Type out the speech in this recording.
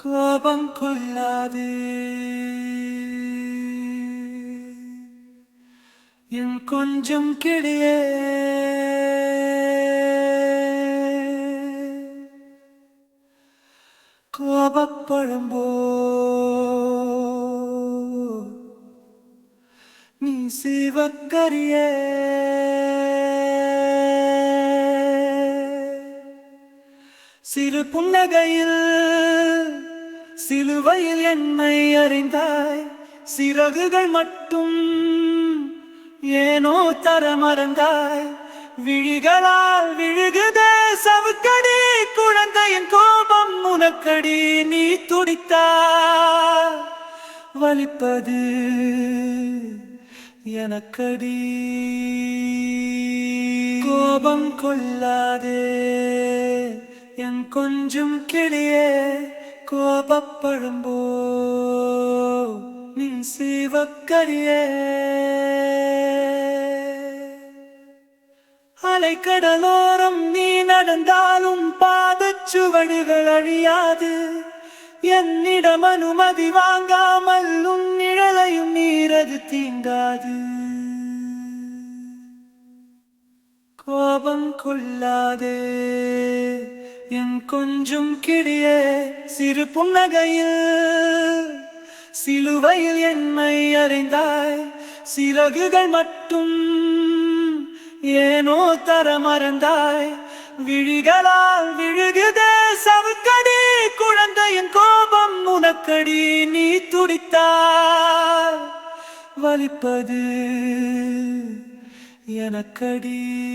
கோபம் கொள்ளாது என் கொஞ்சம் கிளியே கோபப்பழம்போ நீ சிவக்கரிய சிறு புன்னகையில் சிலுவையில் என்னை அறிந்தாய். சிறகுகள் மட்டும் ஏனோ தர மறந்தாய். விழிகளால் விழுகுத சவுக்கடி குழந்தையின் கோபம் உனக்கடி நீ துடித்தா வலிப்பது எனக்கடி. கோபம் கொள்ளாதே என் கொஞ்சம் கிளியே. கோபப்படும்போ நின் சிவக்கரியே அலைக்கடலோரம் நீ நடந்தாலும் பாதச்சுவடுகள் அழியாது. என்னிடம் அனுமதி வாங்காமல் உன் நிழலையும் நீரது தீண்டாது கோபம் கொள்ளாதே. என் கொஞ்சம் கிளியே சிறு புன்னகையில் சிலுவையில் என்னை அறிந்தாய். சிறகுகள் மட்டும் ஏனோ தர மறந்தாய். விழிகளால் விழுகுதே சவுக்கடி குழந்தையின் கோபம் உனக்கடி நீ துடித்தாய். வலிப்பது எனக்கடி.